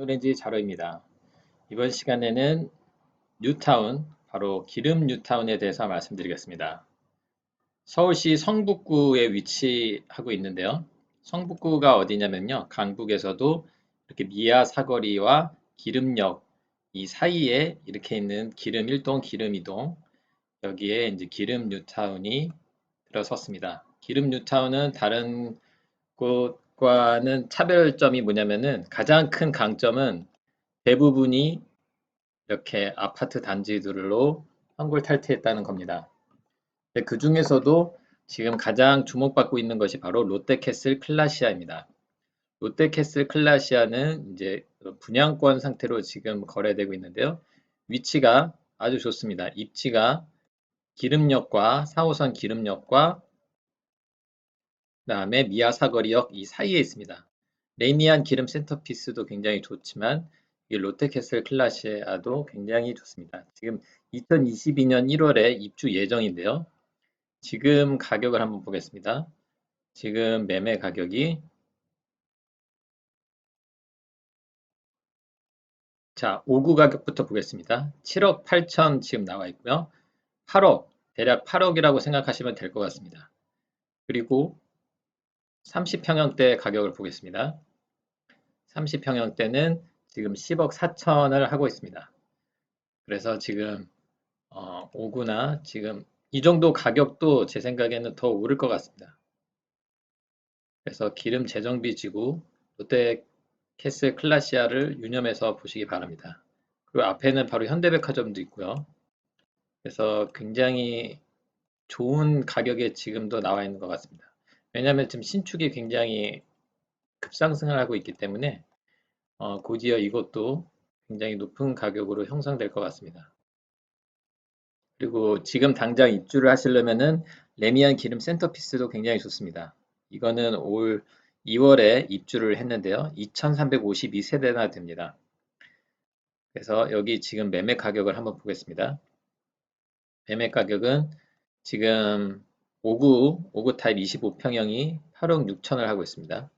오렌지 자로입니다. 이번 시간에는 뉴타운, 바로 기름 뉴타운에 대해서 말씀드리겠습니다. 서울시 성북구에 위치하고 있는데요. 성북구가 어디냐면요. 강북에서도 이렇게 미아 사거리와 기름역 이 사이에 이렇게 있는 기름 1동, 기름 2동 여기에 이제 기름 뉴타운이 들어섰습니다. 기름 뉴타운은 다른 곳 과는 차별점이 뭐냐면은 가장 큰 강점은 대부분이 이렇게 아파트 단지들로 환골 탈퇴했다는 겁니다. 그 중에서도 지금 가장 주목받고 있는 것이 바로 롯데캐슬 클라시아입니다. 롯데캐슬 클라시아는 이제 분양권 상태로 지금 거래되고 있는데요. 위치가 아주 좋습니다. 입지가 기름역과 4호선 기름역과 다음에 미아 사거리역 이 사이에 있습니다. 레미안 기름 센터피스도 굉장히 좋지만 이 롯데캐슬 클라시아도 굉장히 좋습니다. 지금 2022년 1월에 입주 예정인데요. 지금 가격을 한번 보겠습니다. 지금 매매 가격이 자, 5구 가격부터 보겠습니다. 7억 8천 지금 나와 있고요. 8억, 대략 8억이라고 생각하시면 될 것 같습니다. 그리고 30평형대 가격을 보겠습니다. 30평형대는 지금 10억 4천을 하고 있습니다. 그래서 지금 어, 5구나 지금 이 정도 가격도 제 생각에는 더 오를 것 같습니다. 그래서 기름 재정비 지구 롯데 캐슬 클라시아를 유념해서 보시기 바랍니다. 그리고 앞에는 바로 현대백화점도 있고요. 그래서 굉장히 좋은 가격에 지금도 나와 있는 것 같습니다. 왜냐하면 지금 신축이 굉장히 급상승을 하고 있기 때문에 어, 곧이어 이것도 굉장히 높은 가격으로 형성될 것 같습니다. 그리고 지금 당장 입주를 하시려면은 레미안 기름 센터피스도 굉장히 좋습니다. 이거는 올 2월에 입주를 했는데요. 2352세대나 됩니다. 그래서 여기 지금 매매 가격을 한번 보겠습니다. 매매 가격은 지금 5구, 5구 타입 25평형이 8억 6천을 하고 있습니다.